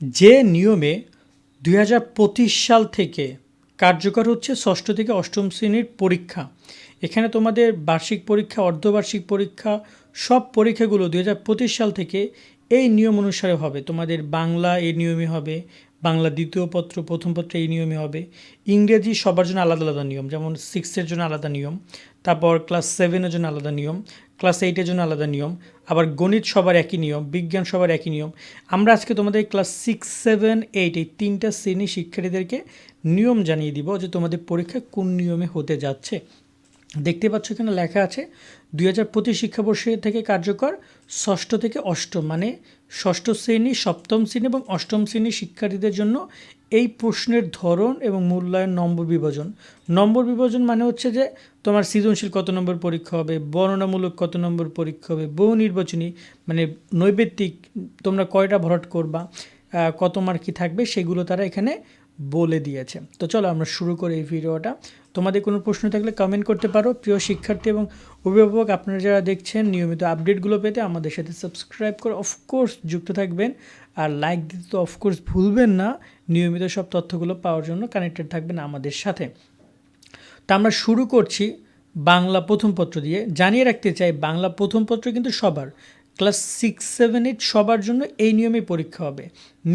যে নিয়মে দুই সাল থেকে কার্যকর হচ্ছে ষষ্ঠ থেকে অষ্টম শ্রেণির পরীক্ষা। এখানে তোমাদের বার্ষিক পরীক্ষা, অর্ধবার্ষিক পরীক্ষা, সব পরীক্ষাগুলো দুই হাজার পঁচিশ সাল থেকে এই নিয়ম অনুসারে হবে। তোমাদের বাংলা এই নিয়মে হবে, বাংলা দ্বিতীয় পত্র, প্রথম পত্র এই নিয়মে হবে। ইংরেজি সবার জন্য আলাদা আলাদা নিয়ম, যেমন সিক্সের জন্য আলাদা নিয়ম, তারপর ক্লাস সেভেনের জন্য আলাদা নিয়ম ক্লাস এইটের জন্য আলাদা নিয়ম, আবার গণিত সবার একই নিয়ম, বিজ্ঞান সবার একই নিয়ম। আমরা আজকে তোমাদের ক্লাস সিক্স সেভেন এইট এই তিনটা শ্রেণি শিক্ষার্থীদেরকে নিয়ম জানিয়ে দিব যে তোমাদের পরীক্ষা কোন নিয়মে হতে যাচ্ছে। দেখতে পাচ্ছ এখানে লেখা আছে, দুই হাজার পঁচিশ শিক্ষাবর্ষে থেকে কার্যকর ষষ্ঠ থেকে অষ্টম মানে ষষ্ঠ শ্রেণি, সপ্তম শ্রেণি এবং অষ্টম শ্রেণির শিক্ষার্থীদের জন্য এই প্রশ্নের ধরন এবং মূল্যায়ন নম্বর বিভাজন। নম্বর বিভাজন মানে হচ্ছে যে তোমার সৃজনশীল কত নম্বর পরীক্ষা হবে, বর্ণনামূলক কত নম্বর পরীক্ষা হবে, বহু নির্বাচনী মানে নৈবেত্তিক তোমরা কয়টা ভরাট করবা কত মার্ক থাকবে, সেগুলো তারা এখানে বলে দিয়েছে। তো চলো আমরা শুরু করি এই ভিডিওটা। তোমাদের কোনো প্রশ্ন থাকলে কমেন্ট করতে পারো। প্রিয় শিক্ষার্থী এবং অভিভাবক, আপনারা যারা দেখছেন, নিয়মিত আপডেটগুলো পেতে আমাদের সাথে সাবস্ক্রাইব করে অফকোর্স যুক্ত থাকবেন। আর লাইক দিতে তো অফকোর্স ভুলবেন না, নিয়মিত সব তথ্যগুলো পাওয়ার জন্য কানেক্টেড থাকবেন আমাদের সাথে। তা আমরা শুরু করছি বাংলা প্রথম পত্র দিয়ে। জানিয়ে রাখতে চাই, বাংলা প্রথম পত্র কিন্তু সবার। ক্লাস সিক্স সেভেন এইট সবার জন্য এই নিয়মে পরীক্ষা হবে।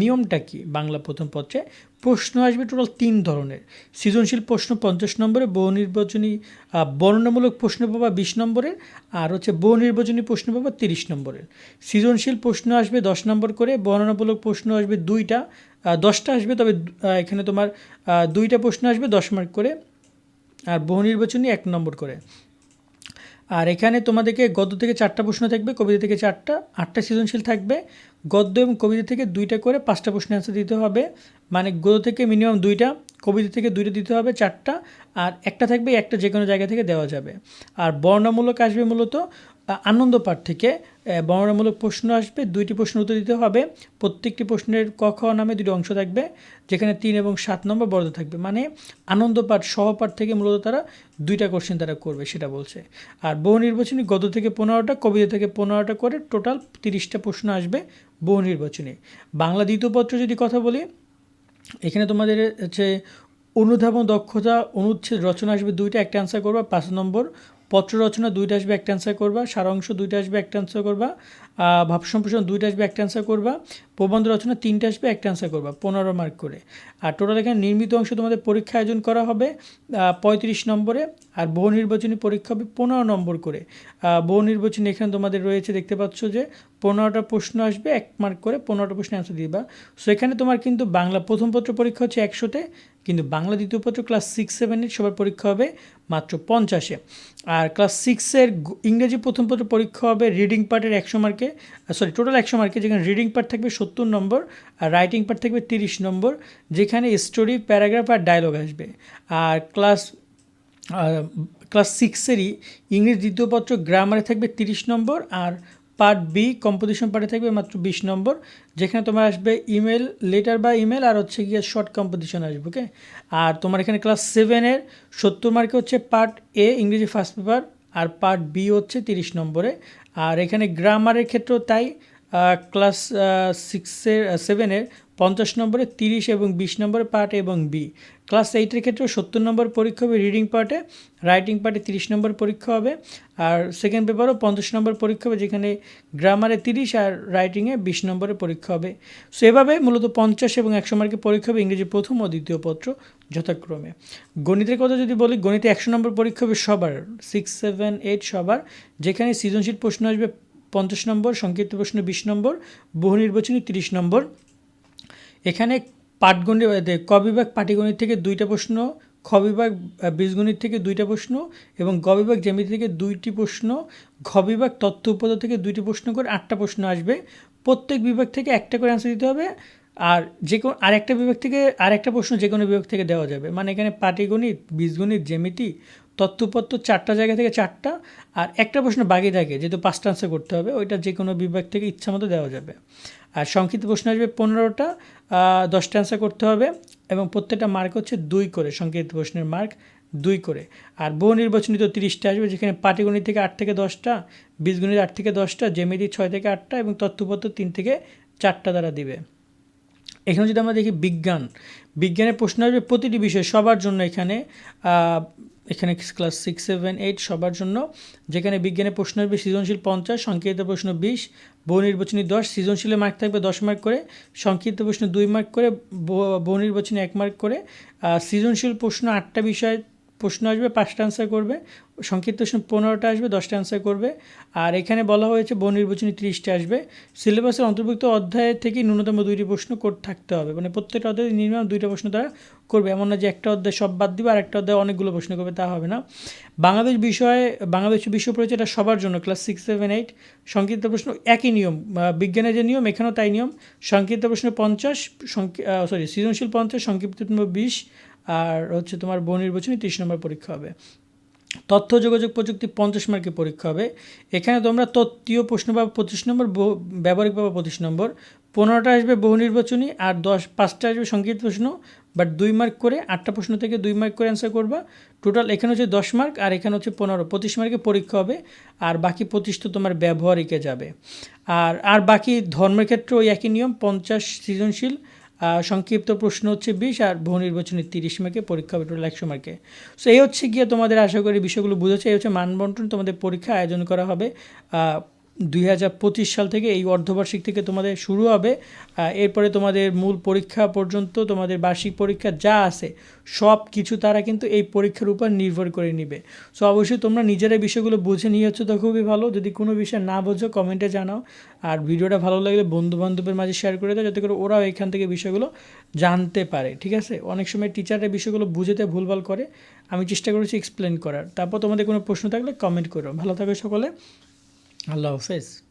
নিয়মটা কি? বাংলা প্রথম পত্রে প্রশ্ন আসবে টোটাল তিন ধরনের। সৃজনশীল প্রশ্ন পঞ্চাশ নম্বরে, বহু নির্বাচনী বর্ণনামূলক প্রশ্ন পাবা বিশ নম্বরের আর হচ্ছে বহু নির্বাচনী প্রশ্ন পাবা তিরিশ নম্বরের সৃজনশীল প্রশ্ন আসবে দশ নম্বর করে, বর্ণনামূলক প্রশ্ন আসবে দুইটা দশটা আসবে তবে এখানে তোমার দুইটা প্রশ্ন আসবে দশ মার্ক করে, আর বহু নির্বাচনী এক নম্বর করে। আর এখানে তোমাদেরকে গদ্য থেকে চারটা প্রশ্ন থাকবে, কবিতা থেকে চারটা, আটটা সৃজনশীল থাকবে। গদ্য এবং কবিতা থেকে দুইটা করে পাঁচটা প্রশ্নের অ্যান্সার দিতে হবে। মানে গদ্য থেকে মিনিমাম দুইটা, কবিতা থেকে দুইটা দিতে হবে চারটা, আর একটা থাকবে, একটা যে কোনো জায়গা থেকে দেওয়া যাবে। আর বর্ণমূলক আসবে মূলত আনন্দ পাঠ থেকে বর্ণনামূলক প্রশ্ন আসবে, দুইটি প্রশ্ন উত্তর দিতে হবে, প্রত্যেকটি প্রশ্নের ক, খ নামে দুটি অংশ থাকবে, যেখানে তিন এবং সাত নম্বর বর্ধ থাকবে মানে আনন্দ পাঠ সহপাঠ থেকে মূলত তারা দুইটা কোশ্চেন তারা করবে, সেটা বলছে। আর বহু নির্বাচনী গদ্য থেকে পনেরোটা, কবিতা থেকে পনেরোটা করে টোটাল তিরিশটা প্রশ্ন আসবে বহু নির্বাচনী। বাংলা দ্বিতীয় পত্র যদি কথা বলি, এখানে তোমাদের হচ্ছে অনুধাবন, দক্ষতা, অনুচ্ছেদ, রচনা আসবে দুইটা, একটা অ্যান্সার করবা, পাঁচ নম্বর পত্র রচনা দুইটা আসবে একটা অ্যান্সার করবা সারাংশ দুইটা আসবে একটা অ্যান্সার করবা আহ, ভাব সম্প্রসারণ দুইটা আসবে একটা অ্যান্সার করবা প্রবন্ধ রচনা তিনটা আসবে একটা অ্যান্সার করবা পনেরো মার্ক করে। আর টোটাল এখানে নির্মিত অংশ তোমাদের পরীক্ষা আয়োজন করা হবে পঁয়ত্রিশ নম্বরে আর বহু নির্বাচনী পরীক্ষা হবে পনেরো নম্বর করে। বহু নির্বাচনী এখানে তোমাদের রয়েছে দেখতে পাচ্ছ যে পনেরোটা প্রশ্ন আসবে এক মার্ক করে পনেরোটা প্রশ্ন অ্যান্সার দিবা। সো এখানে তোমার কিন্তু বাংলা প্রথম পত্র পরীক্ষা হচ্ছে একশোতে কিন্তু বাংলা দ্বিতীয় পত্র ক্লাস সিক্স সেভেনের সবার পরীক্ষা হবে মাত্র পঞ্চাশে। আর ক্লাস সিক্সের ইংরেজি প্রথম পত্র পরীক্ষা হবে রিডিং পার্টের একশো মার্কে সরি টোটাল একশো মার্কে যেখানে রিডিং পার্ট থাকবে সত্তর নম্বর আর রাইটিং পার্ট থাকবে তিরিশ নম্বর, যেখানে স্টোরি প্যারাগ্রাফ আর ডায়লগ আসবে। আর ক্লাস ক্লাস সিক্সেরই ইংরেজি দ্বিতীয় পত্র গ্রামারে থাকবে তিরিশ নম্বর আর পার্ট বি কম্পোজিশন পার্টে থাকবে মাত্র বিশ নম্বর, যেখানে তোমার আসবে ইমেল লেটার বা ইমেল আর হচ্ছে গিয়ে শর্ট কম্পোজিশন আসবে ওকে আর তোমার এখানে ক্লাস সেভেনের সত্তর মার্কে হচ্ছে পার্ট এ ইংরেজি ফার্স্ট পেপার আর পার্ট বি হচ্ছে তিরিশ নম্বরে। আর এখানে গ্রামারের ক্ষেত্রেও তাই ক্লাস সিক্সের সেভেনের পঞ্চাশ নম্বরে তিরিশ এবং বিশ নম্বরে পার্ট এবং বি। ক্লাস এইটের ক্ষেত্রেও সত্তর নম্বর পরীক্ষা হবে রিডিং পার্টে রাইটিং পার্টে তিরিশ নম্বর পরীক্ষা হবে, আর সেকেন্ড পেপারও পঞ্চাশ নম্বর পরীক্ষা হবে যেখানে গ্রামারে তিরিশ আর রাইটিংয়ে বিশ নম্বরের পরীক্ষা হবে। সো এভাবে মূলত পঞ্চাশ এবং একশো মার্কের পরীক্ষা হবে ইংরেজি প্রথম ও দ্বিতীয় পত্র যথাক্রমে। গণিতের কথা যদি বলি, গণিতে একশো নম্বর পরীক্ষা হবে সবার সিক্স সেভেন এইট সবার, যেখানে সৃজনশীল প্রশ্ন আসবে পঞ্চাশ নম্বর, সংক্ষিপ্ত প্রশ্ন বিশ নম্বর, বহু নির্বাচনী তিরিশ নম্বর। এখানে পাটগণিত ক বিভাগ পাটিগণিত থেকে দুইটা প্রশ্ন, খ বিভাগ বীজগণিত থেকে দুইটা প্রশ্ন এবং গ বিভাগ জ্যামিতি থেকে দুইটি প্রশ্ন, ঘ বিভাগ তথ্য উপাদান থেকে দুইটি প্রশ্ন করে আটটা প্রশ্ন আসবে। প্রত্যেক বিভাগ থেকে একটা করে অ্যান্সার দিতে হবে আর যে কোনো, আরেকটা বিভাগ থেকে, আরেকটা প্রশ্ন যে কোনো বিভাগ থেকে দেওয়া যাবে। মানে এখানে পাটিগণিত, বীজগণিত, জ্যামিতি তথ্যপত্র চারটা জায়গা থেকে চারটা, আর একটা প্রশ্ন বাকি থাকে, যেহেতু পাঁচটা আনসার করতে হবে, ওইটা যে কোনো বিভাগ থেকে ইচ্ছা মতো দেওয়া যাবে। আর সংক্ষিপ্ত প্রশ্ন আসবে পনেরোটা দশটা অ্যান্সার করতে হবে, এবং প্রত্যেকটা মার্ক হচ্ছে দুই করে, সংক্ষিপ্ত প্রশ্নের মার্ক দুই করে। আর বহু নির্বাচনী তো তিরিশটা আসবে, যেখানে পাটিগণিত থেকে আট থেকে দশটা, বীজগণিত আট থেকে দশটা, জ্যামিতি ছয় থেকে আটটা, এবং তথ্যপত্র তিন থেকে চারটা দ্বারা দিবে। এখানে যদি আমরা দেখি বিজ্ঞান, বিজ্ঞানের প্রশ্ন আসবে প্রতিটি বিষয় সবার জন্য এখানে এখানে ক্লাস সিক্স সেভেন এইট সবার জন্য, যেখানে বিজ্ঞানের প্রশ্ন আসবে সৃজনশীল পঞ্চাশ, সংক্ষিপ্ত প্রশ্ন বিশ, বহু নির্বাচনী দশ, সৃজনশীলে মার্ক থাকবে দশ মার্ক করে, সংক্ষিপ্ত প্রশ্ন দুই মার্ক করে বহু নির্বাচনী এক মার্ক করে সৃজনশীল প্রশ্ন আটটা বিষয় প্রশ্ন আসবে, পাঁচটা অ্যান্সার করবে, সংক্ষিপ্ত পনেরোটা আসবে, দশটা অ্যান্সার করবে, আর এখানে বলা হয়েছে বহু নির্বাচনী তিরিশটা আসবে। সিলেবাসের অন্তর্ভুক্ত অধ্যায় থেকে ন্যূনতম দুইটি প্রশ্ন থাকতে হবে মানে প্রত্যেকটা অধ্যায় নির্মাণ দুইটা প্রশ্ন তারা করবে। এমন না যে একটা অধ্যায় সব বাদ দিবে আর একটা অধ্যায় অনেকগুলো প্রশ্ন করবে, তা হবে না। বাংলাদেশ বিষয়ে, বাংলাদেশ বিশ্ব পরিচয়, এটা সবার জন্য ক্লাস সিক্স সেভেন এইট সংক্ষিপ্ত প্রশ্ন একই নিয়ম বিজ্ঞানের যে নিয়ম, এখানেও তাই নিয়ম। সংক্ষিপ্ত প্রশ্ন পঞ্চাশ সরি সৃজনশীল পঞ্চাশ, সংক্ষিপ্ত বিশ আর হচ্ছে তোমার বহু নির্বাচনী তিরিশ নম্বর পরীক্ষা হবে। তথ্য, যোগাযোগ প্রযুক্তি পঞ্চাশ মার্কের পরীক্ষা হবে। এখানে তোমরা তত্ত্বীয় প্রশ্ন পাবে পঁচিশ নম্বর, বহু- ব্যবহারিক পাবে পঁচিশ নম্বর। পনেরোটা আসবে বহু নির্বাচনী, আর দশ, পাঁচটা আসবে সংক্ষিপ্ত প্রশ্ন। বাট দুই মার্ক করে, আটটা প্রশ্ন থেকে দুই মার্ক করে অ্যান্সার করবা। টোটাল এখানে হচ্ছে দশ মার্ক, আর এখানে হচ্ছে পনেরো। পঁচিশ মার্কে পরীক্ষা হবে, আর বাকি পঁচিশ তো তোমার ব্যবহারিকে যাবে। আর আর বাকি ধর্মের ক্ষেত্রে ওই একই নিয়ম, পঞ্চাশ সৃজনশীল সংক্ষিপ্ত প্রশ্ন হচ্ছে বিশ আর বহু নির্বাচনী তিরিশ মার্কে, পরীক্ষা হবে টোটাল একশো মার্কে। সো এই হচ্ছে গিয়ে তোমাদের আশা করি বিষয়গুলো বুঝেছে। এই হচ্ছে মানবন্টন তোমাদের পরীক্ষা আয়োজন করা হবে। দুই হাজার পঁচিশ সাল থেকে এই অর্ধবার্ষিক থেকে তোমাদের শুরু হবে। এরপরে তোমাদের মূল পরীক্ষা পর্যন্ত, তোমাদের বার্ষিক পরীক্ষা যা আছে, সব কিছু তারা কিন্তু এই পরীক্ষার উপর নির্ভর করে নিবে। সো অবশ্যই তোমরা নিজেরা বিষয়গুলো বুঝে নিয়ে হচ্ছে তো খুবই ভালো। যদি কোনো বিষয় না বোঝো, কমেন্টে জানাও। আর ভিডিওটা ভালো লাগলে বন্ধু বান্ধবের মাঝে শেয়ার করে দাও, যাতে করে ওরাও এখান থেকে বিষয়গুলো জানতে পারে, ঠিক আছে? অনেক সময় টিচাররা বিষয়গুলো বুঝেতে ভুলভাল করে। আমি চেষ্টা করেছি এক্সপ্লেন করার। তারপর তোমাদের কোনো প্রশ্ন থাকলে কমেন্ট করো। ভালো থাকো সকলে। আল্লাহ হাফেজ